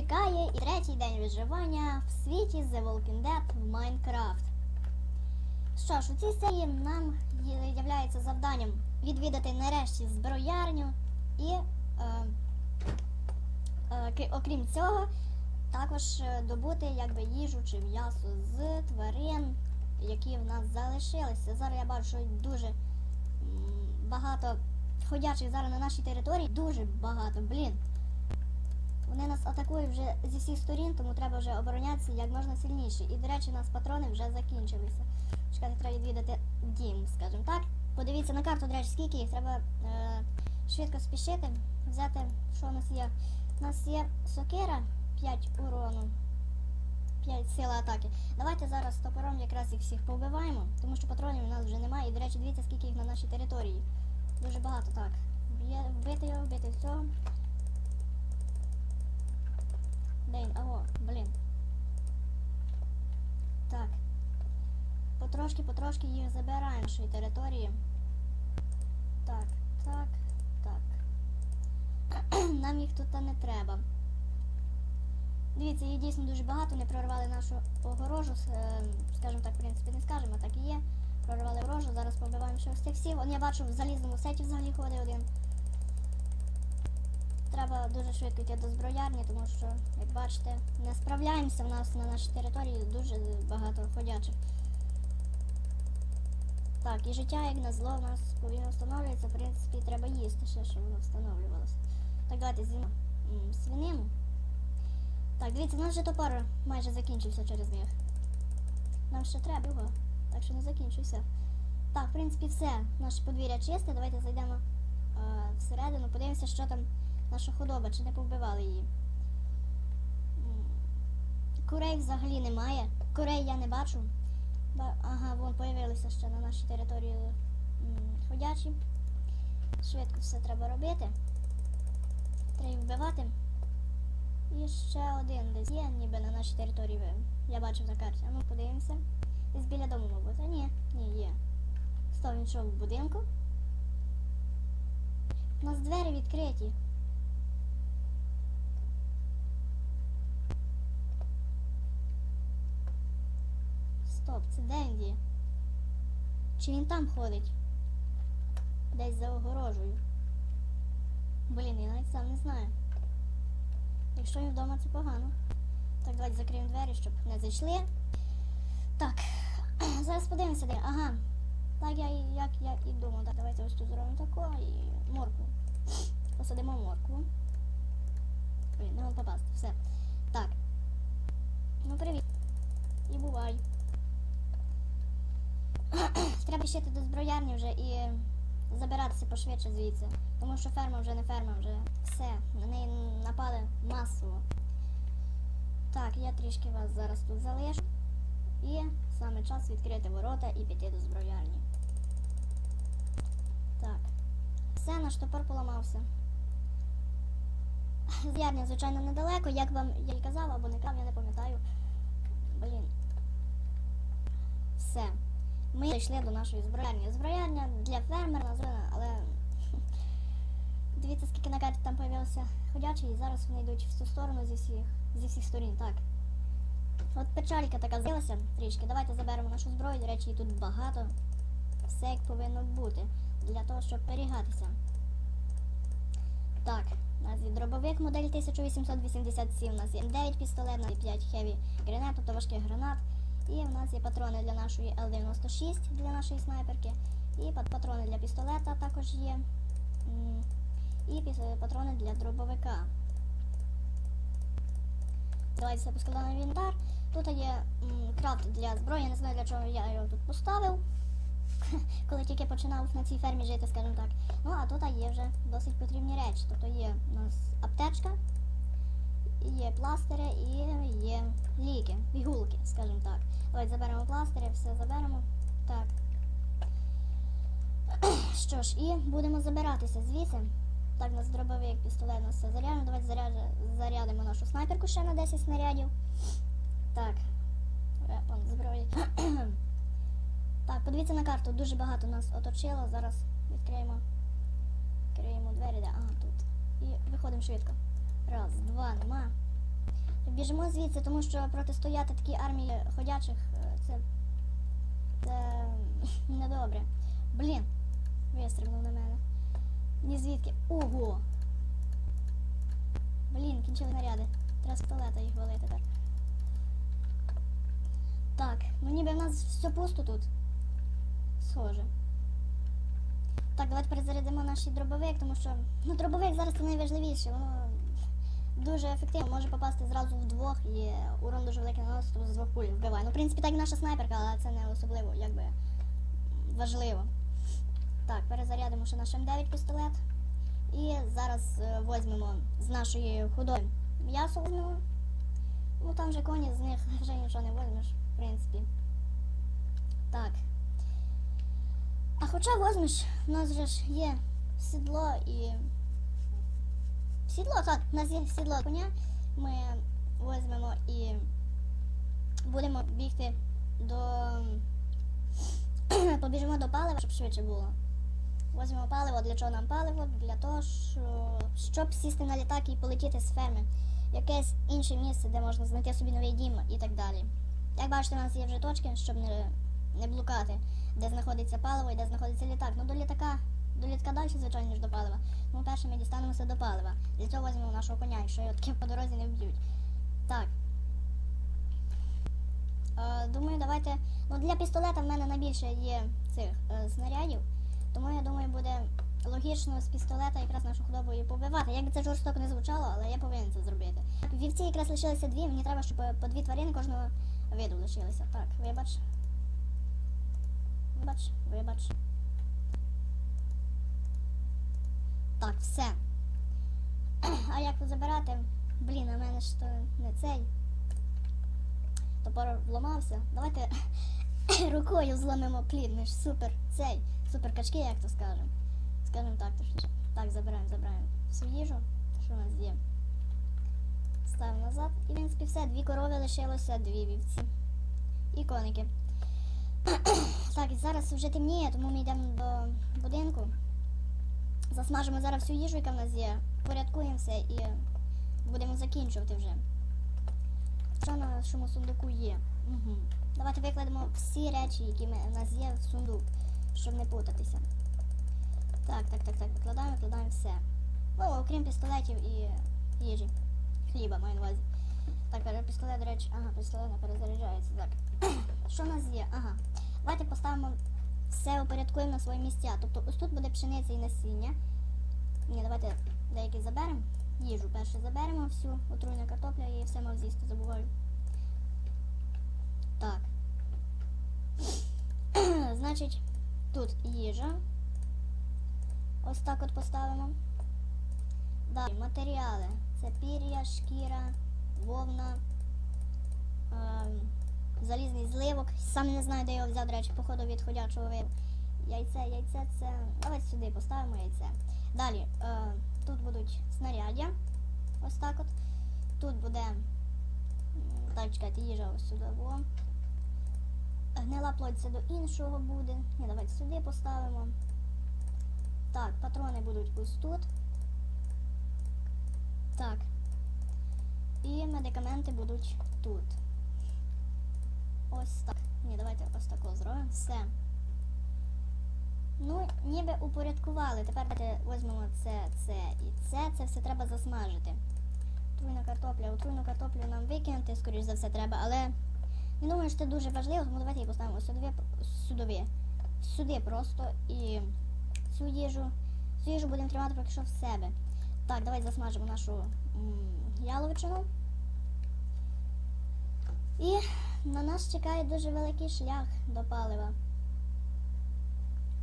Чекає і третій день виживання в світі The Walking Dead в Майнкрафт. Що ж, у цій серії нам є- завданням відвідати нарешті зброярню і, е, е, окрім цього, також е, добути якби їжу чи м'ясо з тварин, які в нас залишилися. Зараз я бачу, що дуже багато ходячих зараз на нашій території, дуже багато, блін. Вони нас атакують вже зі всіх сторін, тому треба вже оборонятися як можна сильніше. І, до речі, у нас патрони вже закінчилися. Чекати, треба відвідати дім, скажімо так. Подивіться на карту, до речі, скільки їх треба е, швидко спішити, взяти, що у нас є. У нас є сокира 5 урону, 5 сили атаки. Давайте зараз топором якраз їх всіх повбиваємо, тому що патронів у нас вже немає. І, до речі, дивіться, скільки їх на нашій території. Дуже багато, так. Вбити його, вбити всього. Дейн, аго, блін. Так. Потрошки, потрошки їх забираємо з території. Так, так, так. Нам їх тут та не треба. Дивіться, їх дійсно дуже багато, не прорвали нашу огорожу, е, скажімо так, в принципі, не скажемо, а так і є. Прорвали огорожу, зараз побиваємо ще цих всіх. Он я бачу в залізному сеті взагалі ходить один. Треба дуже швидко йти до зброярні, тому що, як бачите, не справляємося в нас на нашій території дуже багато ходячих. Так, і життя, як на зло, у нас повинно встановлюється, в принципі, треба їсти ще, щоб воно встановлювалося. Так, давайте з'їмо свинину. Так, дивіться, у нас вже топор майже закінчився через них. Нам ще треба його, так що не закінчуйся. Так, в принципі, все. Наше подвір'я чисте. Давайте зайдемо е, всередину, подивимося, що там наша худоба, чи не повбивали її. Курей взагалі немає. Курей я не бачу. Ба- ага, вон появилися ще на нашій території ходячі. Швидко все треба робити. Треба вбивати. І ще один десь є, ніби на нашій території. Я бачив на карті. А ну подивимося. Десь біля дому, мабуть. А ні, ні, є. Став він йшов в будинку. У нас двері відкриті. Стоп, це Денді. Чи він там ходить? Десь за огорожею. Блін, я навіть сам не знаю. Якщо він вдома, це погано. Так, давайте закриємо двері, щоб не зайшли. Так, зараз подивимося, де. Ага. Так, я як я і думав. Так, давайте ось тут зробимо тако і моркву. Посадимо моркву. Блін, не попасти. Все. Так. Ну, привіт. І бувай. Треба ще до зброярні вже і забиратися пошвидше звідси. Тому що ферма вже не ферма, вже все. На неї напали масово. Так, я трішки вас зараз тут залишу. І саме час відкрити ворота і піти до зброярні. Так. Все, наш топор поламався. З'ярня, звичайно, недалеко, як вам я й казала, або не казав, я не пам'ятаю. Блін. Все. Ми дійшли до нашої зброярні. Зброярня для фермера названа, але дивіться, скільки на карті там появилося ходячий, і зараз вони йдуть в цю сторону зі всіх, зі всіх сторін. Так. От печалька така з'явилася трішки. Давайте заберемо нашу зброю. До речі, її тут багато. Все як повинно бути. Для того, щоб перігатися. Так, у нас є дробовик модель 1887, у нас є 9 пістолет, у нас є 5 хеві гранат, тобто важких гранат. І у нас є патрони для нашої L96 для нашої снайперки. І патрони для пістолета також є. І патрони для дробовика. Давайте поскладав на інвентар. Тут є крафт для зброї, я не знаю для чого я його тут поставив. Коли тільки починав на цій фермі жити, скажімо так. Ну а тут є вже досить потрібні речі. Тобто є у нас аптечка, є пластири і є ліки, пігулки, скажімо так. Давайте заберемо пластири, все заберемо. Так. Що ж, і будемо забиратися звідси. Так, нас дробовик, пістолет, у нас все заряджено. Давайте заряджа, зарядимо нашу снайперку ще на 10 снарядів. Так. Вепон, зброї. так, подивіться на карту, дуже багато нас оточило. Зараз відкриємо. Відкриємо двері, де. Ага, тут. І виходимо швидко. Раз, два, нема. біжимо звідси, тому що протистояти такій армії ходячих е, це. це недобре. Блін, вистрибнув на мене. Ні звідки. Ого! Блін, кінчили наряди. Треба з пістолета їх валити тепер. Так, ну ніби в нас все пусто тут. Схоже. Так, давайте перезарядимо наш дробовик, тому що ну, дробовик зараз це найважливіше. Воно дуже ефективно може попасти зразу в двох і урон дуже великий наносить, з двох пуль вбиває. Ну, в принципі, так і наша снайперка, але це не особливо якби важливо. Так, перезарядимо ще наш М9 пістолет. І зараз е, візьмемо з нашої худої м'ясо візьмемо. Ну там же коні, з них вже нічого не возьмеш, в принципі. Так. А хоча возьмеш, у нас же ж є сідло і. Сідло, так, у нас є сідло коня. Ми візьмемо і будемо бігти до. Побіжимо до палива, щоб швидше було. Возьмемо паливо, для чого нам паливо? Для того, щоб сісти на літак і полетіти з ферми. Якесь інше місце, де можна знайти собі новий дім і так далі. Як бачите, у нас є вже точки, щоб не, не блукати, де знаходиться паливо і де знаходиться літак. Ну до літака, до літака далі, звичайно, ніж до палива. Ну, перше ми дістанемося до палива. Для цього візьмемо нашого коня, якщо його таке по дорозі не вб'ють. Так. Е, думаю, давайте. Ну, для пістолета в мене найбільше є цих е, снарядів. Тому я думаю, буде логічно з пістолета якраз нашу худобу і побивати. Як би це жорстоко не звучало, але я повинен це зробити. Вівці якраз лишилися дві, мені треба, щоб по дві тварини кожного виду лишилися. Так, вибач. Вибач, вибач. Так, все. А як забирати? Блін, а мене ж то не цей. Топор вламався. Давайте рукою зламемо плід, ми ж супер цей. Супер качки, як то скажемо. Скажемо так, точніше. Так, забираємо, забираємо всю їжу, що у нас є. Ставимо назад. І в принципі все, дві корови лишилося, дві вівці. І коники. так, і зараз вже темніє, тому ми йдемо до будинку. Засмажимо зараз всю їжу, яка в нас є. Порядкуємо все і будемо закінчувати вже. Що на нашому сундуку є? Угу. Давайте викладемо всі речі, які ми, у нас є в сундук, щоб не путатися. Так, так, так, так, викладаємо, викладаємо все. Ну, окрім пістолетів і їжі. Хліба маю на увазі. Так, пістолет, до речі, ага, пістолет не перезаряджається. Так. Що в нас є? Ага. Давайте поставимо все упорядкуємо на свої місця. Тобто ось тут буде пшениця і насіння. Ні, давайте деякі заберемо. Їжу перше заберемо всю, отруйна картопля і все мав з'їсти, забуваю. Так. Значить, тут їжа. Ось так от поставимо. Далі матеріали. Це пір'я, шкіра, вовна, ем, залізний зливок. Сам не знаю, де його взяв, до речі, походу від ходячого виду. Яйце, яйце це. Давайте сюди поставимо яйце. Далі, е, тут будуть снаряддя. Ось так от. Тут буде. Так, чекайте, їжа ось сюди було. Гнила плоть до іншого буде. Ні, давайте сюди поставимо. Так, патрони будуть ось тут. Так. І медикаменти будуть тут. Ось так. Ні, давайте ось тако зробимо. Все. Ну, ніби упорядкували. Тепер давайте візьмемо це, це і це. Це все треба засмажити. Отруйна картопля. Отруйну картоплю нам викинути, скоріш за все, треба, але не думаю, що це дуже важливо, тому давайте її поставимо сюди, сюди, сюди просто і цю їжу. Цю їжу будемо тримати поки що в себе. Так, давайте засмажимо нашу м, яловичину. І на нас чекає дуже великий шлях до палива.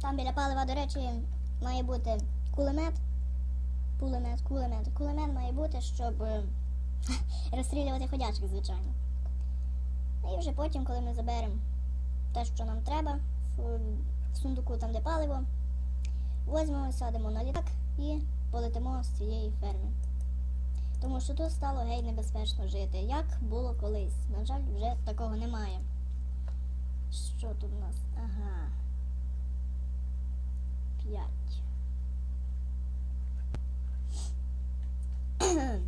Там біля палива, до речі, має бути кулемет. Кулемет, кулемет. Кулемет має бути, щоб е, розстрілювати ходячих, звичайно. І вже потім, коли ми заберемо те, що нам треба, в сундуку там, де паливо, возьмемо, садимо на літак і полетимо з цієї ферми тому що тут стало гей небезпечно жити, як було колись. На жаль, вже такого немає. Що тут у нас? Ага. П'ять.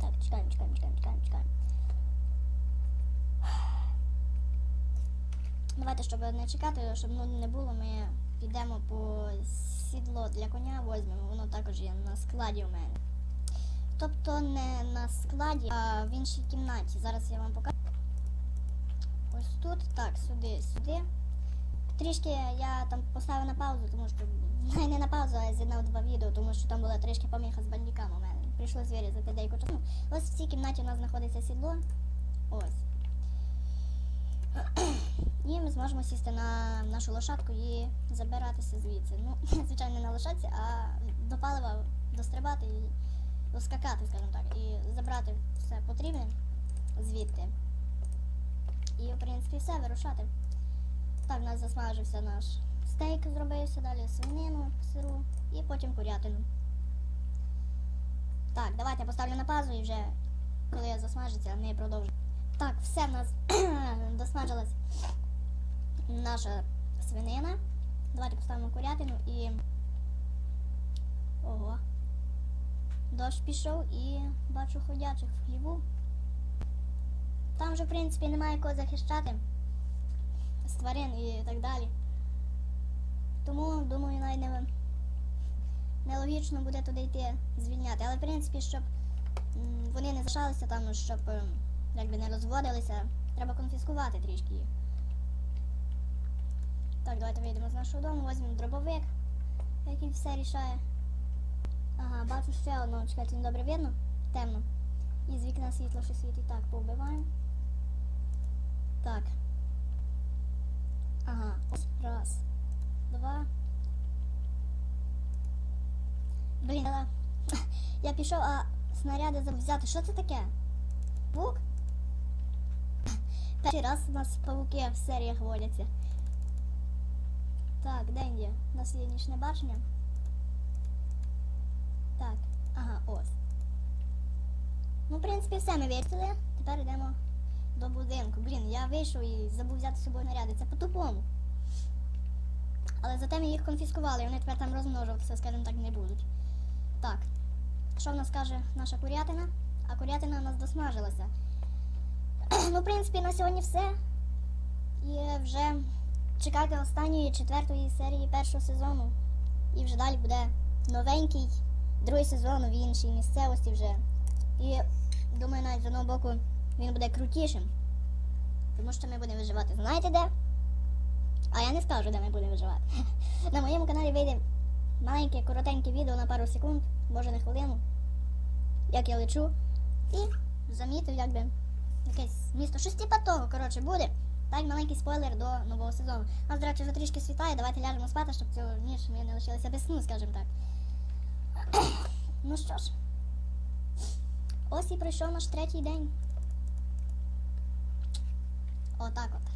так, чекаємо, чекаємо, чекаємо, чекаємо, чекаємо. Давайте, щоб не чекати, щоб ну, не було, ми підемо по сідло для коня, возьмемо, воно також є на складі у мене. Тобто не на складі, а в іншій кімнаті. Зараз я вам покажу. Ось тут, так, сюди, сюди. Трішки я там поставив на паузу, тому що не на паузу, а з'єднав два відео, тому що там була трішки поміха з бандіками у мене. Прийшлось вирізати деяку часу. Ось в цій кімнаті у нас знаходиться сідло. Ось. І ми зможемо сісти на нашу лошадку і забиратися звідси. Ну, звичайно, не на лошадці, а до палива дострибати і доскакати, скажімо так, і забрати все потрібне звідти. І, в принципі, все, вирушати. Так, у нас засмажився наш стейк, зробився далі свинину, сиру і потім курятину. Так, давайте я поставлю на паузу і вже коли я засмажиться, ми продовжимо. Так, все в нас досмажилась наша свинина. Давайте поставимо курятину і. Ого. Дощ пішов і бачу ходячих в хліву. Там вже, в принципі, немає кого захищати з тварин і так далі. Тому, думаю, навіть не, нелогічно буде туди йти звільняти. Але, в принципі, щоб вони не залишалися там, щоб якби не розводилися, треба конфіскувати трішки їх. Так, давайте вийдемо з нашого дому, візьмемо дробовик, який все рішає. Ага, бачу ще одного, чекайте, не добре видно? Темно. І з вікна світло що світить. Так, повбиваємо. Так. Ага, ось раз, два. Блін, я пішов, а снаряди взяти. Що це таке? Паук? Перший раз у нас пауки в серіях водяться. Так, нас є бачення. Так, ага, ось. Ну, в принципі, все ми вирішили. Тепер йдемо до будинку. Блін, я вийшов і забув взяти з собою наряди. Це по-тупому. Але зате ми їх конфіскували, і вони тепер там розмножуватися, скажімо так, не будуть. Так. Що в нас каже наша курятина? А курятина у нас досмажилася. ну, в принципі, на сьогодні все. І вже чекайте останньої четвертої серії першого сезону. І вже далі буде новенький другий сезон в іншій місцевості вже. І думаю, навіть з одного боку він буде крутішим. Тому що ми будемо виживати. Знаєте де? А я не скажу, де ми будемо виживати. На моєму каналі вийде маленьке, коротеньке відео на пару секунд, може на хвилину, як я лечу. І замітив, якби якесь місто. Щось типа того, коротше, буде. Так, маленький спойлер до нового сезону. Нас, до речі, вже трішки світає, давайте ляжемо спати, щоб цю ніч ми не лишилися без сну, скажімо так. Ну що ж, ось і пройшов наш третій день. Отак от.